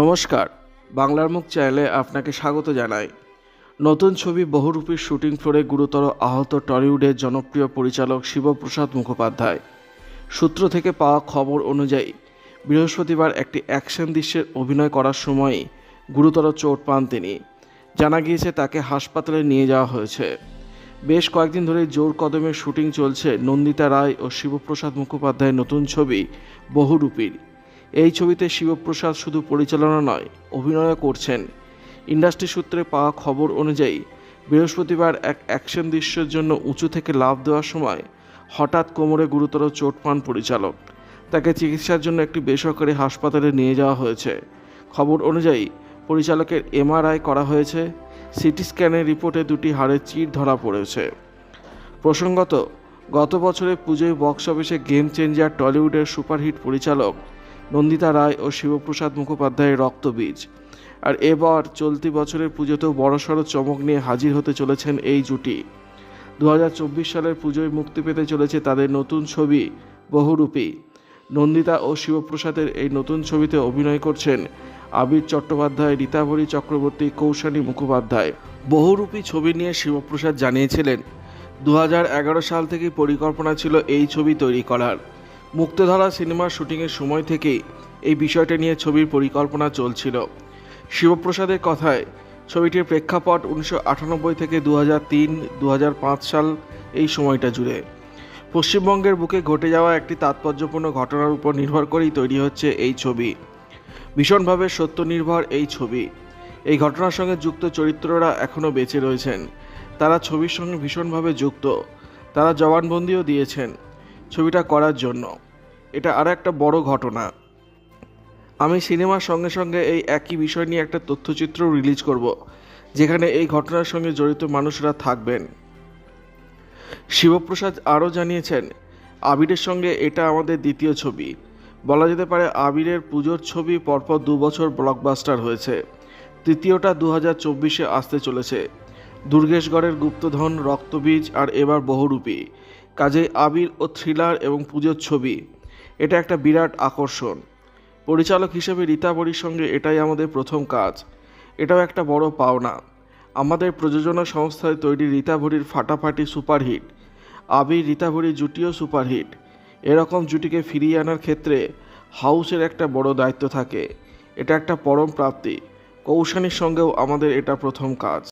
নমস্কার, বাংলার মুখ চ্যানেলে আপনাকে স্বাগত জানাই। নতুন ছবি বহুরূপীর শুটিং ফ্লোরে গুরুতর আহত টলিউডের জনপ্রিয় পরিচালক শিবপ্রসাদ মুখোপাধ্যায়। সূত্র থেকে পাওয়া খবর অনুযায়ী, বৃহস্পতিবার একটি অ্যাকশন দৃশ্যের অভিনয় করার সময় গুরুতর চোট পান তিনি। জানা গিয়েছে, তাকে হাসপাতালে নিয়ে যাওয়া হয়েছে। বেশ কয়েকদিন ধরে জোর কদমে শুটিং চলছে নন্দিতা রায় ও শিবপ্রসাদ মুখোপাধ্যায়ের নতুন ছবি বহুরূপীর। এই ছবিতে শিবপ্রসাদ শুধু পরিচালনা নয় অভিনয় করছেন। ইন্ডাস্ট্রি সূত্রে পাওয়া খবর অনুযায়ী, বৃহস্পতিবার এক অ্যাকশন দৃশ্যের জন্য উঁচু থেকে লাফ দেওয়ার সময় হঠাৎ কোমরে গুরুতর চোট পান পরিচালক। তাকে চিকিৎসার জন্য একটি বেসরকারি হাসপাতালে নিয়ে যাওয়া হয়েছে। খবর অনুযায়ী, পরিচালকের এমআরআই করা হয়েছে, সিটি স্ক্যানের রিপোর্টে দুটি হাড়ের চির ধরা পড়েছে। প্রসঙ্গত, গত বছরে পুজোয় বক্স অফিসে গেম চেঞ্জার টলিউডের সুপারহিট পরিচালক নন্দিতা রায় ও শিবপ্রসাদ মুখোপাধ্যায়ের রক্তবীজ। আর এবার চলতি বছরের পুজোতেও বড়সড় চমক নিয়ে হাজির হতে চলেছেন এই জুটি। দু হাজার চব্বিশ সালের পুজোয় মুক্তি পেতে চলেছে তাদের নতুন ছবি, বহুরূপী। নন্দিতা ও শিবপ্রসাদের এই নতুন ছবিতে অভিনয় করছেন আবির চট্টোপাধ্যায়, রীতাভরী চক্রবর্তী, কৌশানী মুখোপাধ্যায়। বহুরূপী ছবি নিয়ে শিবপ্রসাদ জানিয়েছিলেন দু হাজার এগারো সাল থেকেই পরিকল্পনা ছিল এই ছবি তৈরি করার। মুক্তধারা সিনেমার শুটিংয়ের সময় থেকেই এই বিষয়টা নিয়ে ছবির পরিকল্পনা চলছিল। শিবপ্রসাদের কথায়, ছবিটির প্রেক্ষাপট উনিশশো আটানব্বই থেকে দু হাজার তিন সাল এই সময়টা জুড়ে। পশ্চিমবঙ্গের বুকে ঘটে যাওয়া একটি তাৎপর্যপূর্ণ ঘটনার উপর নির্ভর করেই তৈরি হচ্ছে এই ছবি। ভীষণভাবে সত্য নির্ভর এই ছবি। এই ঘটনার সঙ্গে যুক্ত চরিত্ররা এখনও বেঁচে রয়েছেন। তারা ছবির সঙ্গে ভীষণভাবে যুক্ত। তারা জবানবন্দিও দিয়েছেন। ছবিটা করার জন্য। এটা আর একটা বড় ঘটনা। আমি সিনেমার সঙ্গে সঙ্গে এই একই বিষয় নিয়ে একটা তথ্যচিত্র রিলিজ করব, যেখানে এই ঘটনার সঙ্গে জড়িত মানুষরা থাকবেন। শিবপ্রসাদ আরও জানিয়েছেন, আবিরের সঙ্গে এটা আমাদের দ্বিতীয় ছবি। বলা যেতে পারে আবিরের পুজোর ছবি পরপর দু বছর ব্লকবাস্টার হয়েছে। তৃতীয়টা দু হাজার চব্বিশে আসতে চলেছে। দুর্গেশগড়ের গুপ্তধন, রক্তবীজ আর এবার বহুরূপী। কাজেই আবির ও থ্রিলার এবং পুজোর ছবি। এটা একটা বিরাট আকর্ষণ। পরিচালক হিসেবে রীতাবরীর সঙ্গে এটাই আমাদের প্রথম কাজ। এটাও একটা বড় পাওনা। আমাদের প্রযোজনা সংস্থায় তৈরি রীতাভরির ফাটাফাটি সুপারহিট। আবির রীতাভরির জুটিও সুপারহিট। এরকম জুটিকে ফিরিয়ে আনার ক্ষেত্রে হাউসের একটা বড় দায়িত্ব থাকে। এটা একটা পরম প্রাপ্তি। কৌশানীর সঙ্গেও আমাদের এটা প্রথম কাজ।